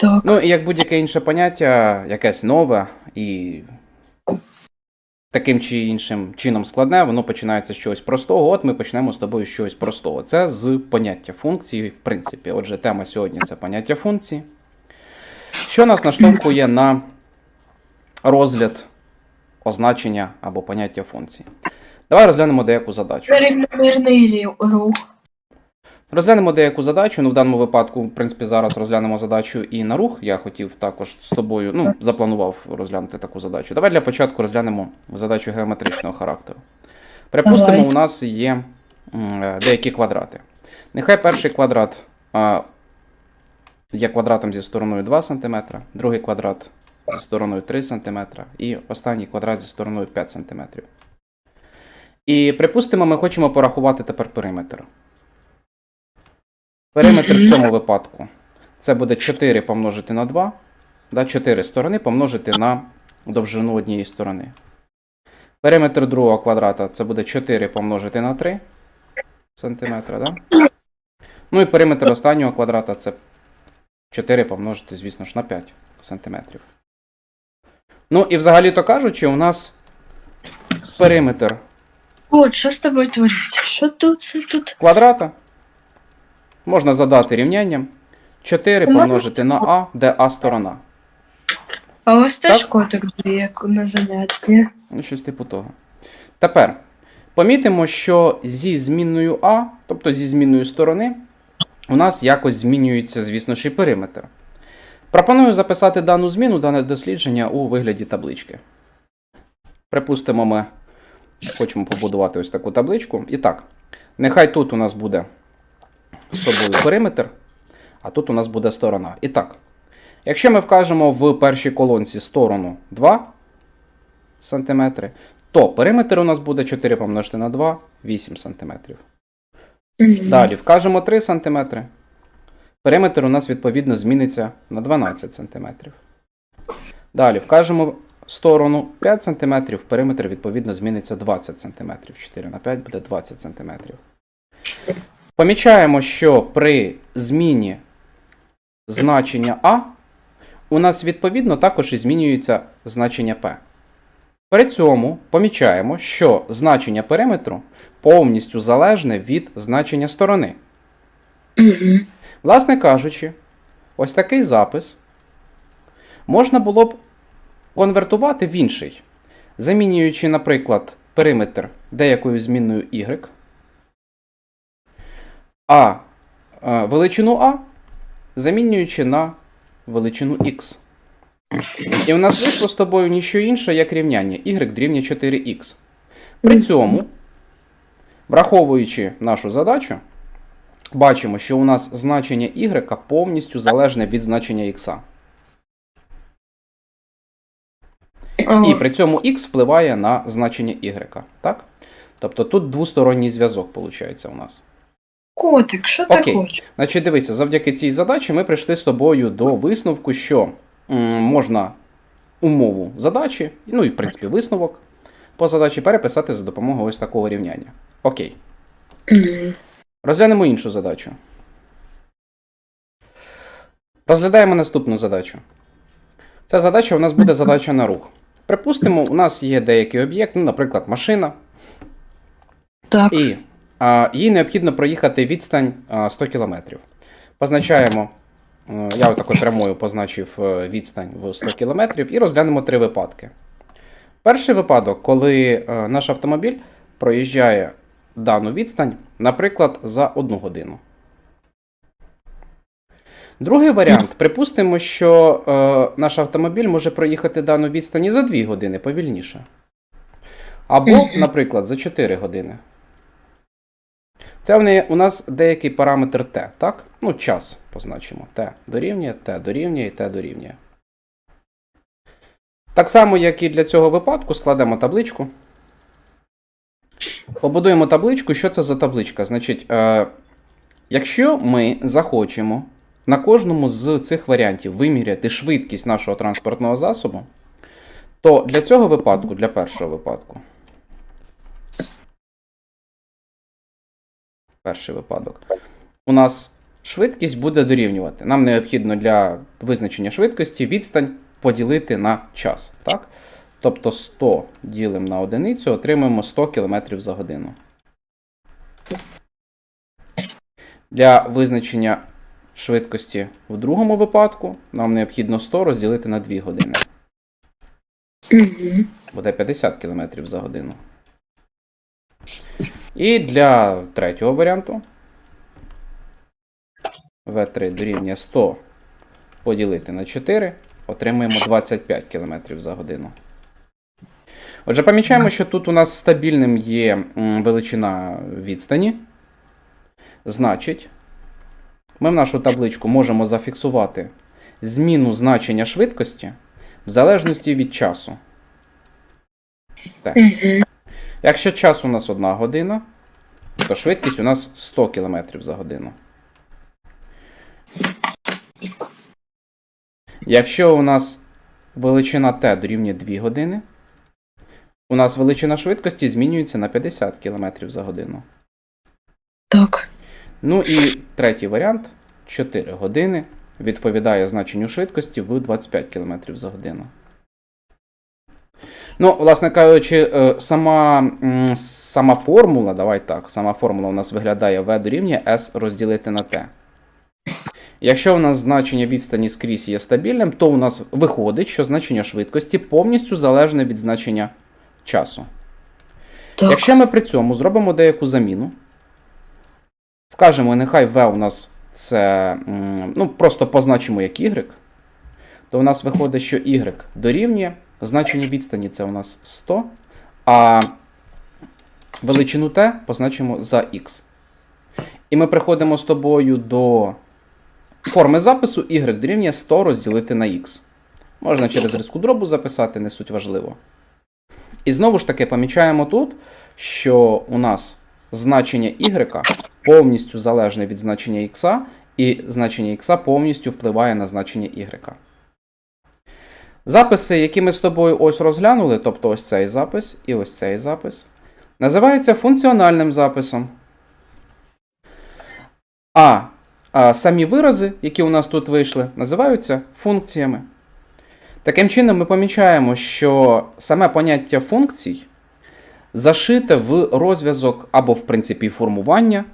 Так. Ну, і як будь-яке інше поняття, якесь нове і таким чи іншим чином складне, воно починається з чогось простого. От ми почнемо з тобою з чогось простого. Це з поняття функції, в принципі. Отже, тема сьогодні це поняття функції. Що нас наштовхує на розгляд означення або поняття функції? Давай розглянемо деяку задачу. Нерівномірний рі- рух. Розглянемо деяку задачу. Ну, в даному випадку, в принципі, зараз розглянемо задачу і на рух. Я хотів також з тобою, ну, запланував розглянути таку задачу. Давай для початку розглянемо задачу геометричного характеру. Припустимо, Давай. у нас є е, деякі квадрати. Нехай перший квадрат є квадратом зі стороною 2 см, другий квадрат зі стороною 3 см і останній квадрат зі стороною 5 см. І припустимо, ми хочемо порахувати тепер периметр. Периметр в цьому випадку це буде 4 помножити на 2, да, 4 сторони помножити на довжину однієї сторони. Периметр другого квадрата це буде 4 помножити на 3 сантиметра, да? Ну і периметр останнього квадрата це 4 помножити, звісно ж, на 5 сантиметрів. Ну і взагалі-то кажучи, у нас периметр От, що з тобою твориться? Що тут це тут? квадрата можна задати рівнянням 4 помножити на а, де а сторона. А у вас теж котик буде, як на занятті. Ну, щось типу того. Тепер помітимо, що зі змінною А, тобто зі зміною сторони, у нас якось змінюється, звісно ж, і периметр. Пропоную записати дану зміну, дане дослідження у вигляді таблички. Припустимо, ми хочемо побудувати ось таку табличку. І так, нехай тут у нас буде з тобою периметр, а тут у нас буде сторона. І так, якщо ми вкажемо в першій колонці сторону 2 см, то периметр у нас буде 4 помножити на 2, 8 см. Далі вкажемо 3 см. Периметр у нас відповідно зміниться на 12 см. Далі вкажемо сторону 5 см, периметр відповідно зміниться 20 см. 4 на 5 буде 20 см. Помічаємо, що при зміні значення А у нас відповідно також і змінюється значення P. При цьому помічаємо, що значення периметру повністю залежне від значення сторони. Угу. Власне кажучи, ось такий запис можна було б конвертувати в інший, замінюючи, наприклад, периметр деякою змінною y, а е, величину А замінюючи на величину x. І в нас вийшло з тобою ніщо інше, як рівняння y дорівнює 4x. При цьому, враховуючи нашу задачу, бачимо, що у нас значення y повністю залежне від значення x. І при цьому x впливає на значення y. Так? Тобто тут двосторонній зв'язок виходить у нас. Котик, що ти Окей. хочеш? Значить, дивися, завдяки цій задачі ми прийшли з тобою до висновку, що м, можна умову задачі, ну і в принципі висновок по задачі переписати за допомогою ось такого рівняння. Окей. Мгм. Розглянемо іншу задачу. Розглядаємо наступну задачу. Ця задача у нас буде задача на рух. Припустимо, у нас є деякий об'єкт, ну, наприклад, машина, Так. і їй необхідно проїхати відстань 100 км. Позначаємо, е, я отакою прямою позначив е, відстань в 100 км і розглянемо три випадки. Перший випадок, коли е, наш автомобіль проїжджає дану відстань, наприклад, за 1 годину. Другий варіант. Припустимо, що е, наш автомобіль може проїхати дану відстань і за 2 години повільніше. Або, наприклад, за 4 години. Це в у нас деякий параметр t, так? Ну, час позначимо. t дорівнює, t дорівнює і t дорівнює. Так само, як і для цього випадку, складемо табличку. Побудуємо табличку. Що це за табличка? Значить, е, якщо ми захочемо на кожному з цих варіантів виміряти швидкість нашого транспортного засобу, то для цього випадку, для першого випадку, перший випадок, у нас швидкість буде дорівнювати. Нам необхідно для визначення швидкості відстань поділити на час. Так? Тобто 100 ділимо на одиницю, отримаємо 100 км за годину. Для визначення швидкості в другому випадку нам необхідно 100 розділити на 2 години. Буде 50 км за годину. І для третього варіанту V3 дорівнює 100 поділити на 4, отримуємо 25 км за годину. Отже, помічаємо, що тут у нас стабільним є величина відстані. Значить, ми в нашу табличку можемо зафіксувати зміну значення швидкості в залежності від часу. Так. Якщо час у нас 1 година, то швидкість у нас 100 км за годину. Якщо у нас величина t дорівнює 2 години, у нас величина швидкості змінюється на 50 км за годину. Так. Ну і третій варіант 4 години відповідає значенню швидкості в 25 км за годину. Ну, власне кажучи, е, сама, сама формула, давай так, сама формула у нас виглядає v дорівнює s розділити на t. Якщо у нас значення відстані скрізь є стабільним, то у нас виходить, що значення швидкості повністю залежне від значення часу. Так. Якщо ми при цьому зробимо деяку заміну, вкажемо, нехай v у нас це ну, просто позначимо як y, то у нас виходить, що y дорівнює значення відстані це у нас 100, а величину t позначимо за x. І ми приходимо з тобою до форми запису y дорівнює 100 розділити на x. Можна через риску дробу записати, не суть важливо. І знову ж таки помічаємо тут, що у нас значення y повністю залежне від значення x, і значення x повністю впливає на значення y. Записи, які ми з тобою ось розглянули, тобто ось цей запис і ось цей запис, називаються функціональним записом. А, а самі вирази, які у нас тут вийшли, називаються функціями. Таким чином, ми помічаємо, що саме поняття функцій зашите в розв'язок або, в принципі, формування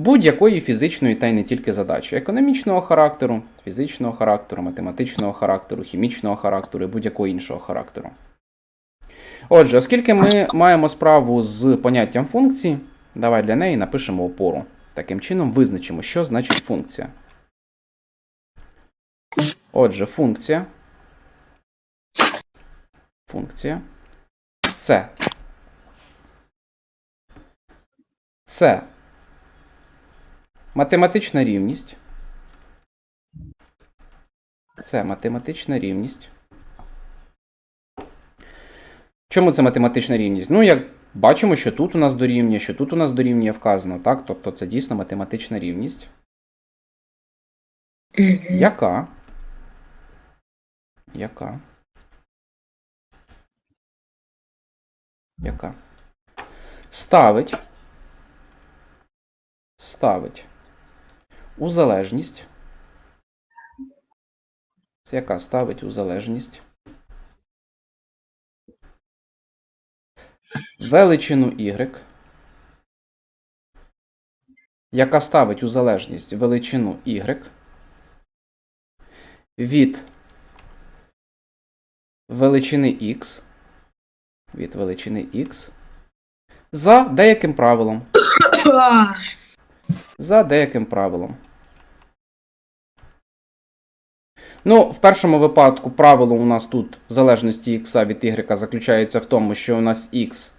будь-якої фізичної та й не тільки задачі економічного характеру, фізичного характеру, математичного характеру, хімічного характеру і будь-якого іншого характеру. Отже, оскільки ми маємо справу з поняттям функції, давай для неї напишемо опору. Таким чином визначимо, що значить функція. Отже, функція. Функція. Це. Це математична рівність. Це математична рівність. Чому це математична рівність? Ну, як бачимо, що тут у нас дорівнює, що тут у нас дорівнює вказано, так? Тобто це дійсно математична рівність, яка. Яка. Яка. Ставить. Ставить. У залежність. Це яка ставить у залежність. Величину y. Яка ставить у залежність величину y від величини x від величини x за деяким правилом. За деяким правилом. Ну, в першому випадку правило у нас тут в залежності x від y заключається в тому, що у нас x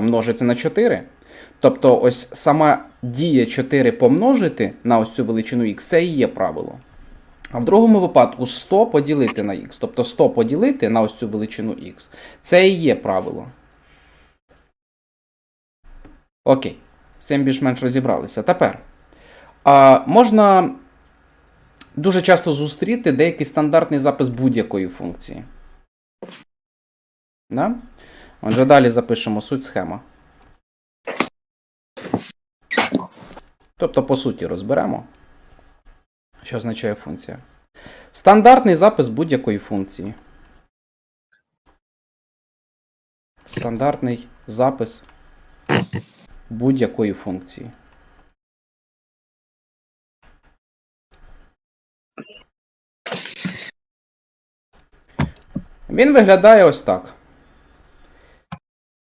множиться на 4. Тобто, ось сама дія 4 помножити на ось цю величину x, це і є правило. А в другому випадку 100 поділити на x. Тобто 100 поділити на ось цю величину x. Це і є правило. Окей. Цим більш-менш розібралися. Тепер. А, можна дуже часто зустріти деякий стандартний запис будь-якої функції. Да? Отже, далі запишемо суть схема. Тобто, по суті, розберемо. Що означає функція? Стандартний запис будь-якої функції. Стандартний запис будь-якої функції. Він виглядає ось так.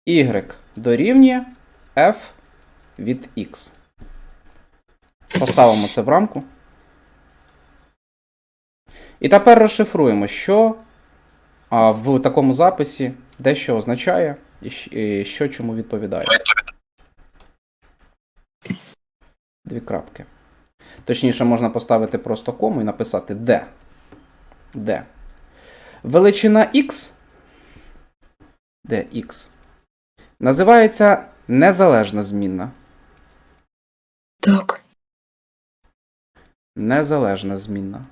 Y дорівнює f від x. Поставимо це в рамку. І тепер розшифруємо, що в такому записі дещо означає і що чому відповідає. Дві крапки. Точніше, можна поставити просто кому і написати де. Де. Величина x, де x, називається незалежна змінна. Так. Незалежна змінна.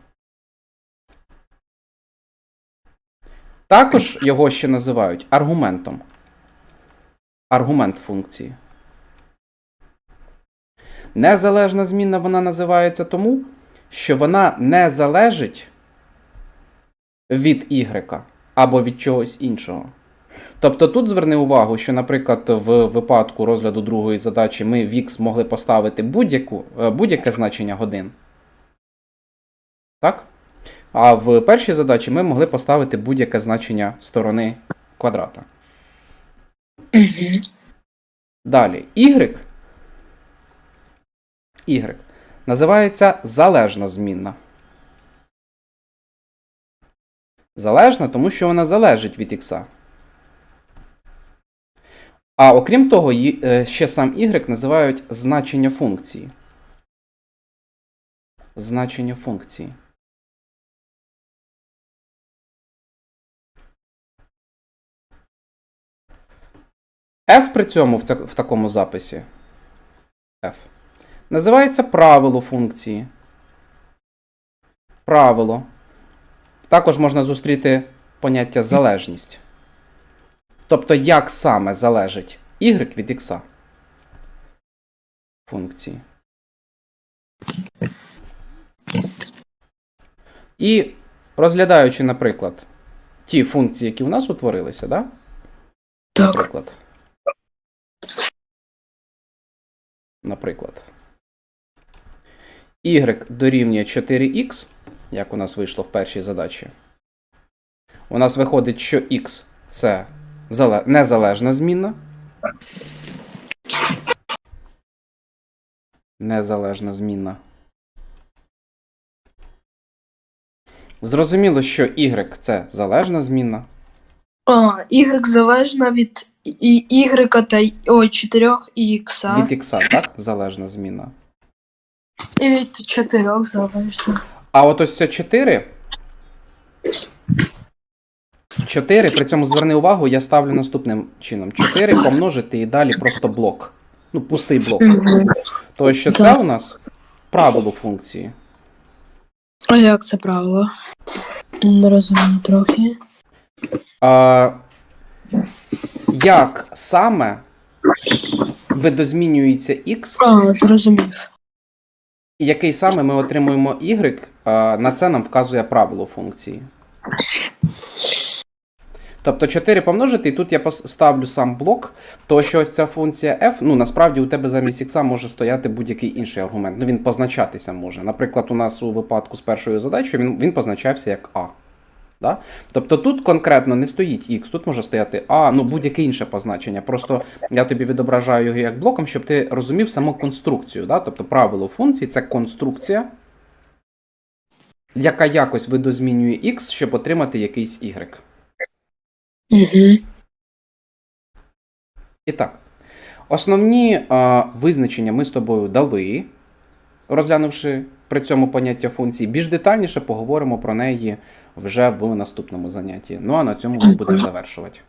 Також його ще називають аргументом. Аргумент функції. Незалежна змінна вона називається тому, що вона не залежить від y або від чогось іншого. Тобто тут зверни увагу, що, наприклад, в випадку розгляду другої задачі ми в x могли поставити е, будь-яке значення годин. Так? А в першій задачі ми могли поставити будь-яке значення сторони квадрата. Далі, y, y називається залежна змінна. Залежна, тому що вона залежить від x. А окрім того, е, ще сам y називають значення функції. Значення функції. F при цьому в, такому записі F називається правило функції. Правило. Також можна зустріти поняття залежність. Тобто, як саме залежить y від x функції. І розглядаючи, наприклад, ті функції, які у нас утворилися, да? Так. Наприклад. Наприклад. Y дорівнює 4х, як у нас вийшло в першій задачі. У нас виходить, що x це незалежна змінна. Незалежна змінна. Зрозуміло, що y це залежна змінна. А, Y залежна від і- Y та ой, 4 і X. Від x, так? Залежна змінна. І від 4 залежна. А от ось це 4. 4, при цьому зверни увагу, я ставлю наступним чином. 4 помножити і далі просто блок. Ну, пустий блок. То що це у нас правило функції. А як це правило? Не розумію трохи. А, як саме видозмінюється x, А, зрозумів. І який саме ми отримуємо y, на це нам вказує правило функції. Тобто 4 помножити, і тут я поставлю сам блок, то що ось ця функція f, ну насправді у тебе замість x може стояти будь-який інший аргумент. Ну він позначатися може. Наприклад, у нас у випадку з першою задачею він, він позначався як a. Да? Тобто тут конкретно не стоїть x, тут може стояти a, ну будь-яке інше позначення. Просто я тобі відображаю його як блоком, щоб ти розумів саму конструкцію. Да? Тобто правило функції це конструкція, яка якось видозмінює x, щоб отримати якийсь y. Угу. І так, основні а, визначення ми з тобою дали, розглянувши при цьому поняття функції. Більш детальніше поговоримо про неї вже в наступному занятті. Ну а на цьому ми будемо завершувати.